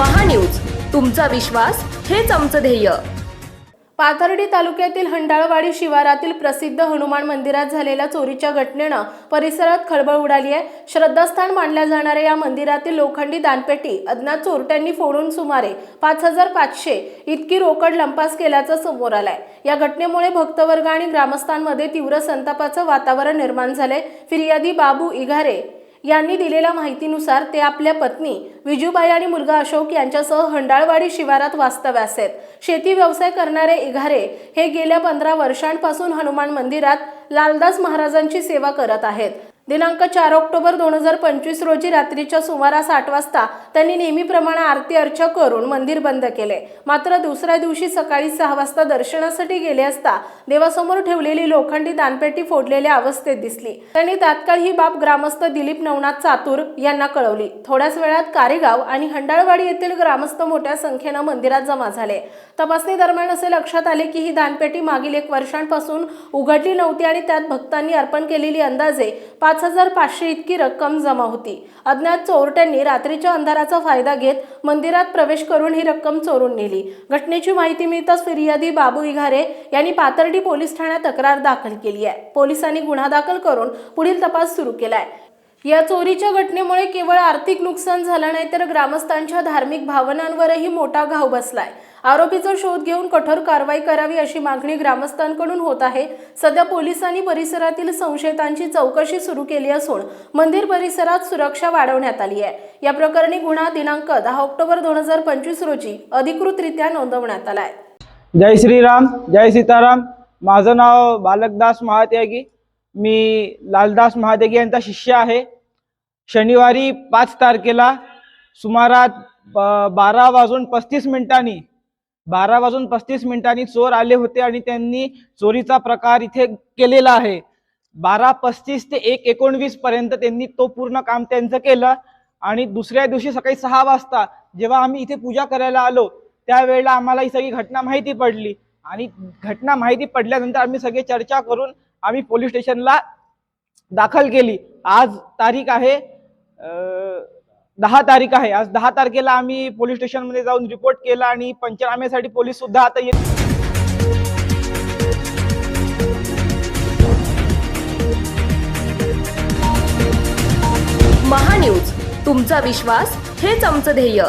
महान्यूज. तुमचा विश्वास हेच आमचं ध्येय. पाथर्डी तालुक्यातील हंडाळवाडी शिवारातील प्रसिद्ध हनुमान मंदिरात झालेल्या चोरीच्या घटनेनं परिसरात खळबळ उडाली आहे. श्रद्धास्थान मानल्या जाणाऱ्या या मंदिरातील लोखंडी दानपेटी अज्ञात चोरट्यांनी फोडून सुमारे पाच हजार पाचशे इतकी रोकड लंपास केल्याचं समोर आलंय. या घटनेमुळे भक्तवर्ग आणि ग्रामस्थांमध्ये तीव्र संतापाचं वातावरण निर्माण झालंय. फिर्यादी बाबू इघारे यांनी दिलेल्या माहितीनुसार ते आपल्या पत्नी विजूबाई आणि मुलगा अशोक यांच्यासह हंडाळवाडी शिवारात वास्तव्यास आहेत. शेती व्यवसाय करणारे इघारे हे गेल्या पंधरा वर्षांपासून हनुमान मंदिरात लालदास महाराजांची सेवा करत आहेत. दिनांक चार ऑक्टोबर दोन हजार पंचवीस रोजी रात्रीच्या सुमारास आठ वाजता त्यांनी नेहमीप्रमाणे आरती अर्चा करून मंदिर बंद केले. मात्र दुसऱ्या दिवशी सकाळी सहा वाजता दर्शनासाठी गेले असता देवासमोर ठेवलेली लोखंडी दानपेटी फोडलेल्या अवस्थेत दिसली. त्यांनी तात्काळ ही बाब ग्रामस्थ दिलीप नवनाथ चातुर यांना कळवली. थोड्याच वेळात कारेगाव आणि हंडाळवाडी येथील ग्रामस्थ मोठ्या संख्येनं मंदिरात जमा झाले. तपासणी दरम्यान असे लक्षात आले की ही दानपेटी मागील एक वर्षांपासून उघडली नव्हती आणि त्यात भक्तांनी अर्पण केलेली अंदाजे पाच हजार पाचशे इतकी रक्कम जमा होती. अज्ञात चोरट्यांनी रात्रीच्या अंधाराचा फायदा घेत मंदिरात प्रवेश करून ही रक्कम चोरून नेली. घटनेची माहिती मिळताच फिर्यादी बाबू इघारे यांनी पाथर्डी पोलीस ठाण्यात तक्रार दाखल केली आहे. पोलिसांनी गुन्हा दाखल करून पुढील तपास सुरू केलाय. या चोरीच्या घटनेमुळे केवळ आर्थिक नुकसान झालं नाही तर ग्रामस्थांच्या धार्मिक भावनांवरही मोठा घाव बसलाय. आरोपीचा शोध घेऊन कठोर कारवाई करावी अशी मागणी ग्रामस्थांकडून होत आहे. सध्या पोलिसांनी परिसरातील संशयितांची चौकशी सुरू केली असून मंदिर परिसरात सुरक्षा वाढवण्यात आली आहे. या प्रकरणी गुन्हा दिनांक दहा ऑक्टोबर दोन हजार पंचवीस रोजी अधिकृतरित्या नोंदवण्यात आलाय जय श्रीराम जय सीताराम. माझं नाव बालकदास महात्यागी. मी लालदास महात्यागी यांचा शिष्य आहे. शनिवारी पाच तारखेला सुमारात ब- बारा वाजून पस्तीस मिनिटांनी बारा वाजून पस्तीस मिनिटांनी चोर आले होते आणि त्यांनी चोरीचा प्रकार इथे केलेला आहे. बारा पस्तीस ते एक एकोणवीस पर्यंत त्यांनी तो पूर्ण काम त्यांचं केलं आणि दुसऱ्या दिवशी सकाळी सहा वाजता जेव्हा आम्ही इथे पूजा करायला आलो त्यावेळेला आम्हाला ही सगळी घटना माहिती पडली. आणि घटना माहिती पडल्यानंतर आम्ही सगळे चर्चा करून आम्ही पोलीस स्टेशनला दाखल केली. आज तारीख आहे अं, दहा तारीख आहे. आज दहा तारखेला आम्ही पोलीस स्टेशनमध्ये जाऊन रिपोर्ट केला आणि पंचनाम्यासाठी पोलीस सुद्धा आता येत महान्यूज तुमचा विश्वास हेच आमचं ध्येय.